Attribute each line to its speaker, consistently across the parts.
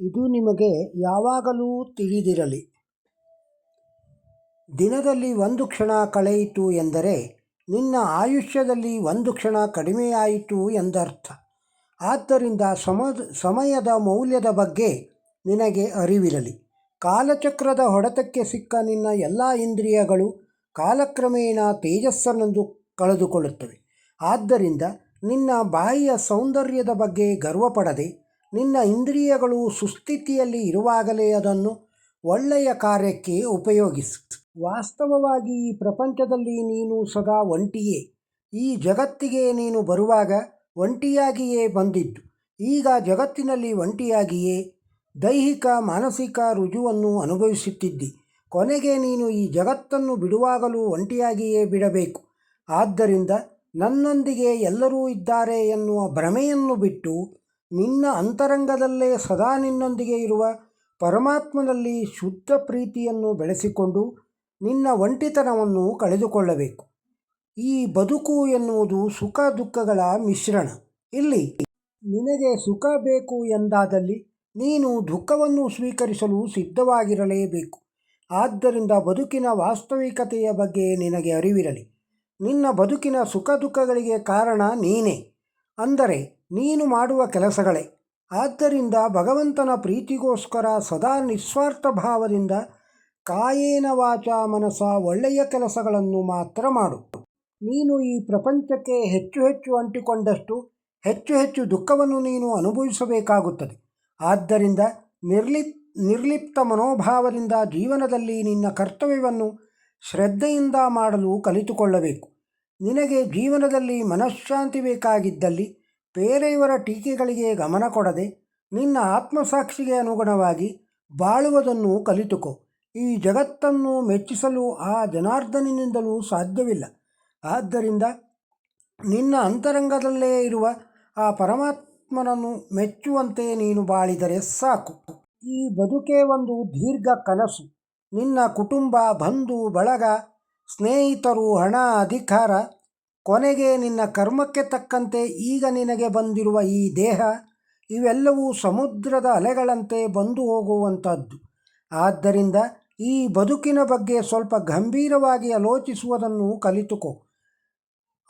Speaker 1: ಇದು ನಿಮಗೆ ಯಾವಾಗಲೂ ತಿಳಿದಿರಲಿ. ದಿನದಲ್ಲಿ ಒಂದು ಕ್ಷಣ ಕಳೆಯಿತು ಎಂದರೆ ನಿನ್ನ ಆಯುಷ್ಯದಲ್ಲಿ ಒಂದು ಕ್ಷಣ ಕಡಿಮೆಯಾಯಿತು ಎಂದರ್ಥ. ಆದ್ದರಿಂದ ಸಮದ, ಸಮಯದ ಮೌಲ್ಯದ ಬಗ್ಗೆ ನಿನಗೆ ಅರಿವಿರಲಿ. ಕಾಲಚಕ್ರದ ಹೊಡೆತಕ್ಕೆ ಸಿಕ್ಕ ನಿನ್ನ ಎಲ್ಲ ಇಂದ್ರಿಯಗಳು ಕಾಲಕ್ರಮೇಣ ತೇಜಸ್ಸನ್ನೊಂದು ಕಳೆದುಕೊಳ್ಳುತ್ತವೆ. ಆದ್ದರಿಂದ ನಿನ್ನ ಬಾಯಿಯ ಸೌಂದರ್ಯದ ಬಗ್ಗೆ ಗರ್ವಪಡದೆ ನಿನ್ನ ಇಂದ್ರಿಯಗಳು ಸುಸ್ಥಿತಿಯಲ್ಲಿ ಇರುವಾಗಲೇ ಅದನ್ನು ಒಳ್ಳೆಯ ಕಾರ್ಯಕ್ಕೆ ಉಪಯೋಗಿಸು. ವಾಸ್ತವವಾಗಿ ಈ ಪ್ರಪಂಚದಲ್ಲಿ ನೀನು ಸದಾ ಒಂಟಿಯೇ. ಈ ಜಗತ್ತಿಗೆ ನೀನು ಬರುವಾಗ ಒಂಟಿಯಾಗಿಯೇ ಬಂದಿದ್ದು. ಈಗ ಜಗತ್ತಿನಲ್ಲಿ ಒಂಟಿಯಾಗಿಯೇ ದೈಹಿಕ, ಮಾನಸಿಕ ರುಜುವನ್ನು ಅನುಭವಿಸುತ್ತಿದ್ದಿ. ಕೊನೆಗೆ ನೀನು ಈ ಜಗತ್ತನ್ನು ಬಿಡುವಾಗಲೂ ಒಂಟಿಯಾಗಿಯೇ ಬಿಡಬೇಕು. ಆದ್ದರಿಂದ ನನ್ನೊಂದಿಗೆ ಎಲ್ಲರೂ ಇದ್ದಾರೆ ಎನ್ನುವ ಭ್ರಮೆಯನ್ನು ಬಿಟ್ಟು ನಿನ್ನ ಅಂತರಂಗದಲ್ಲೇ ಸದಾ ನಿನ್ನೊಂದಿಗೆ ಇರುವ ಪರಮಾತ್ಮನಲ್ಲಿ ಶುದ್ಧ ಪ್ರೀತಿಯನ್ನು ಬೆಳೆಸಿಕೊಂಡು ನಿನ್ನ ಒಂಟಿತನವನ್ನು ಕಳೆದುಕೊಳ್ಳಬೇಕು. ಈ ಬದುಕು ಎನ್ನುವುದು ಸುಖ ದುಃಖಗಳ ಮಿಶ್ರಣ. ಇಲ್ಲಿ, ನಿನಗೆ ಸುಖ ಬೇಕು ಎಂದಾದಲ್ಲಿ ನೀನು ದುಃಖವನ್ನು ಸ್ವೀಕರಿಸಲು ಸಿದ್ಧವಾಗಿರಲೇಬೇಕು. ಆದ್ದರಿಂದ ಬದುಕಿನ ವಾಸ್ತವಿಕತೆಯ ಬಗ್ಗೆ ನಿನಗೆ ಅರಿವಿರಲಿ. ನಿನ್ನ ಬದುಕಿನ ಸುಖ ದುಃಖಗಳಿಗೆ ಕಾರಣ ನೀನೇ. ಅಂದರೆ ನೀನು ಮಾಡುವ ಕೆಲಸಗಳೇ. ಆದ್ದರಿಂದ ಭಗವಂತನ ಪ್ರೀತಿಗೋಸ್ಕರ ಸದಾ ನಿಸ್ವಾರ್ಥ ಭಾವದಿಂದ ಕಾಯೇನ ವಾಚ ಮನಸ ಒಳ್ಳೆಯ ಕೆಲಸಗಳನ್ನು ಮಾತ್ರ ಮಾಡು. ನೀನು ಈ ಪ್ರಪಂಚಕ್ಕೆ ಹೆಚ್ಚು ಹೆಚ್ಚು ಅಂಟಿಕೊಂಡಷ್ಟು ಹೆಚ್ಚು ಹೆಚ್ಚು ದುಃಖವನ್ನು ನೀನು ಅನುಭವಿಸಬೇಕಾಗುತ್ತದೆ. ಆದ್ದರಿಂದ ನಿರ್ಲಿಪ್, ನಿರ್ಲಿಪ್ತ ಮನೋಭಾವದಿಂದ ಜೀವನದಲ್ಲಿ ನಿನ್ನ ಕರ್ತವ್ಯವನ್ನು ಶ್ರದ್ಧೆಯಿಂದ ಮಾಡಲು ಕಲಿತುಕೊಳ್ಳಬೇಕು. ನಿನಗೆ ಜೀವನದಲ್ಲಿ ಮನಃಶಾಂತಿ ಬೇಕಾಗಿದ್ದಲ್ಲಿ ಬೇರೆಯವರ ಟೀಕೆಗಳಿಗೆ ಗಮನ ಕೊಡದೆ ನಿನ್ನ ಆತ್ಮಸಾಕ್ಷಿಗೆ ಅನುಗುಣವಾಗಿ ಬಾಳುವುದನ್ನು ಕಲಿತುಕೋ. ಈ ಜಗತ್ತನ್ನು ಮೆಚ್ಚಿಸಲು ಆ ಜನಾರ್ದನಿನಿಂದಲೂ ಸಾಧ್ಯವಿಲ್ಲ. ಆದ್ದರಿಂದ ನಿನ್ನ ಅಂತರಂಗದಲ್ಲೇ ಇರುವ ಆ ಪರಮಾತ್ಮನನ್ನು ಮೆಚ್ಚುವಂತೆ ನೀನು ಬಾಳಿದರೆ ಸಾಕು. ಈ ಬದುಕೇ ಒಂದು ದೀರ್ಘ ಕನಸು. ನಿನ್ನ ಕುಟುಂಬ, ಬಂಧು, ಬಳಗ ಸ್ನೇಹಿತರು, ಹಣ, ಅಧಿಕಾರ, ಕೊನೆಗೆ ನಿನ್ನ ಕರ್ಮಕ್ಕೆ ತಕ್ಕಂತೆ ಈಗ ನಿನಗೆ ಬಂದಿರುವ ಈ ದೇಹ, ಇವೆಲ್ಲವೂ ಸಮುದ್ರದ ಅಲೆಗಳಂತೆ ಬಂದು ಹೋಗುವಂಥದ್ದು. ಆದ್ದರಿಂದ ಈ ಬದುಕಿನ ಬಗ್ಗೆ ಸ್ವಲ್ಪ ಗಂಭೀರವಾಗಿ ಆಲೋಚಿಸುವುದನ್ನು ಕಲಿತುಕೋ.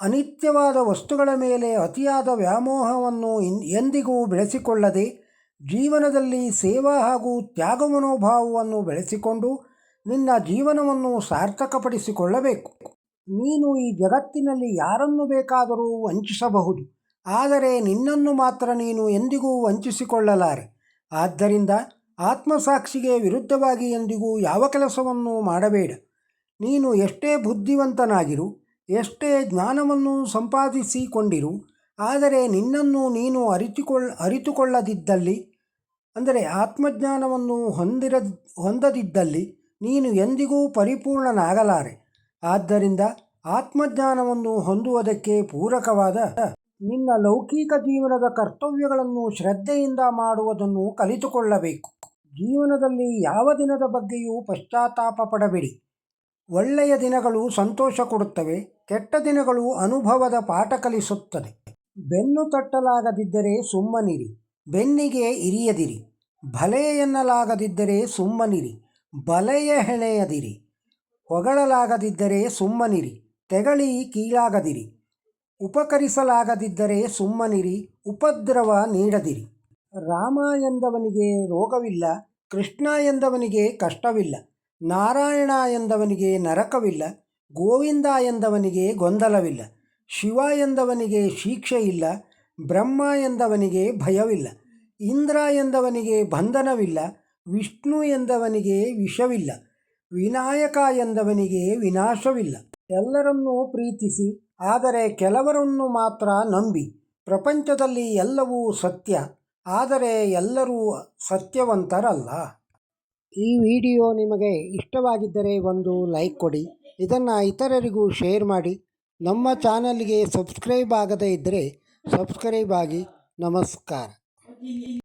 Speaker 1: ಅನಿತ್ಯವಾದ ವಸ್ತುಗಳ ಮೇಲೆ ಅತಿಯಾದ ವ್ಯಾಮೋಹವನ್ನು ಎಂದಿಗೂ ಬೆಳೆಸಿಕೊಳ್ಳದೆ ಜೀವನದಲ್ಲಿ ಸೇವಾ ಹಾಗೂ ತ್ಯಾಗ ಮನೋಭಾವವನ್ನು ಬೆಳೆಸಿಕೊಂಡು ನಿನ್ನ ಜೀವನವನ್ನು ಸಾರ್ಥಕಪಡಿಸಿಕೊಳ್ಳಬೇಕು. ನೀನು ಈ ಜಗತ್ತಿನಲ್ಲಿ ಯಾರನ್ನು ಬೇಕಾದರೂ ವಂಚಿಸಬಹುದು. ಆದರೆ ನಿನ್ನನ್ನು ಮಾತ್ರ ನೀನು ಎಂದಿಗೂ ವಂಚಿಸಿಕೊಳ್ಳಲಾರೆ. ಆದ್ದರಿಂದ ಆತ್ಮಸಾಕ್ಷಿಗೆ ವಿರುದ್ಧವಾಗಿ ಎಂದಿಗೂ ಯಾವ ಕೆಲಸವನ್ನು ಮಾಡಬೇಡ. ನೀನು ಎಷ್ಟೇ ಬುದ್ಧಿವಂತನಾಗಿರು, ಎಷ್ಟೇ ಜ್ಞಾನವನ್ನು ಸಂಪಾದಿಸಿಕೊಂಡಿರು, ಆದರೆ ನಿನ್ನನ್ನು ನೀನು ಅರಿತುಕೊಳ್, ಅರಿತುಕೊಳ್ಳದಿದ್ದಲ್ಲಿ, ಅಂದರೆ ಆತ್ಮಜ್ಞಾನವನ್ನು ಹೊಂದಿರ ಹೊಂದದಿದ್ದಲ್ಲಿ ನೀನು ಎಂದಿಗೂ ಪರಿಪೂರ್ಣನಾಗಲಾರೆ. ಆದ್ದರಿಂದ ಆತ್ಮಜ್ಞಾನವನ್ನು ಹೊಂದುವುದಕ್ಕೆ ಪೂರಕವಾದ ನಿನ್ನ ಲೌಕಿಕ ಜೀವನದ ಕರ್ತವ್ಯಗಳನ್ನು ಶ್ರದ್ಧೆಯಿಂದ ಮಾಡುವುದನ್ನು ಕಲಿತುಕೊಳ್ಳಬೇಕು. ಜೀವನದಲ್ಲಿ ಯಾವ ದಿನದ ಬಗ್ಗೆಯೂ ಪಶ್ಚಾತ್ತಾಪ ಪಡಬೇಡಿ. ಒಳ್ಳೆಯ ದಿನಗಳು ಸಂತೋಷ ಕೊಡುತ್ತವೆ, ಕೆಟ್ಟ ದಿನಗಳು ಅನುಭವದ ಪಾಠ ಕಲಿಸುತ್ತದೆ. ಬೆನ್ನು ತಟ್ಟಲಾಗದಿದ್ದರೆ ಸುಮ್ಮನಿರಿ, ಬೆನ್ನಿಗೆ ಇರಿಯದಿರಿ, ಭಲೆ ಎನ್ನಲಾಗದಿದ್ದರೆ ಸುಮ್ಮನಿರಿ. ಬಲೆಯ ಹೆಣೆಯದಿರಿ ಹೊಗಳಲಾಗದಿದ್ದರೆ ಸುಮ್ಮನಿರಿ. ತೆಗಳಿ ಕೀಳಾಗದಿರಿ. ಉಪಕರಿಸಲಾಗದಿದ್ದರೆ ಸುಮ್ಮನಿರಿ. ಉಪದ್ರವ ನೀಡದಿರಿ. ರಾಮ ಎಂದವನಿಗೆ ರೋಗವಿಲ್ಲ. ಕೃಷ್ಣ ಎಂದವನಿಗೆ ಕಷ್ಟವಿಲ್ಲ. ನಾರಾಯಣ ಎಂದವನಿಗೆ ನರಕವಿಲ್ಲ. ಗೋವಿಂದ ಎಂದವನಿಗೆ ಗೊಂದಲವಿಲ್ಲ. ಶಿವ ಎಂದವನಿಗೆ ಶಿಕ್ಷೆ ಇಲ್ಲ. ಬ್ರಹ್ಮ ಎಂದವನಿಗೆ ಭಯವಿಲ್ಲ. ಇಂದ್ರ ಎಂದವನಿಗೆ ಬಂಧನವಿಲ್ಲ. ವಿಷ್ಣು ಎಂದವನಿಗೆ ವಿಷವಿಲ್ಲ, ವಿನಾಯಕ ಎಂದವನಿಗೆ ವಿನಾಶವಿಲ್ಲ. ಎಲ್ಲರನ್ನೂ ಪ್ರೀತಿಸಿ, ಆದರೆ ಕೆಲವರನ್ನು ಮಾತ್ರ ನಂಬಿ. ಪ್ರಪಂಚದಲ್ಲಿ ಎಲ್ಲವೂ ಸತ್ಯ, ಆದರೆ ಎಲ್ಲರೂ ಸತ್ಯವಂತರಲ್ಲ. ಈ ವಿಡಿಯೋ ನಿಮಗೆ ಇಷ್ಟವಾಗಿದ್ದರೆ ಒಂದು ಲೈಕ್ ಕೊಡಿ, ಇದನ್ನು ಇತರರಿಗೂ ಶೇರ್ ಮಾಡಿ. ನಮ್ಮ ಚಾನಲ್ಗೆ ಸಬ್ಸ್ಕ್ರೈಬ್ ಆಗದೇ ಇದ್ದರೆ ಸಬ್ಸ್ಕ್ರೈಬ್ ಆಗಿ. ನಮಸ್ಕಾರ.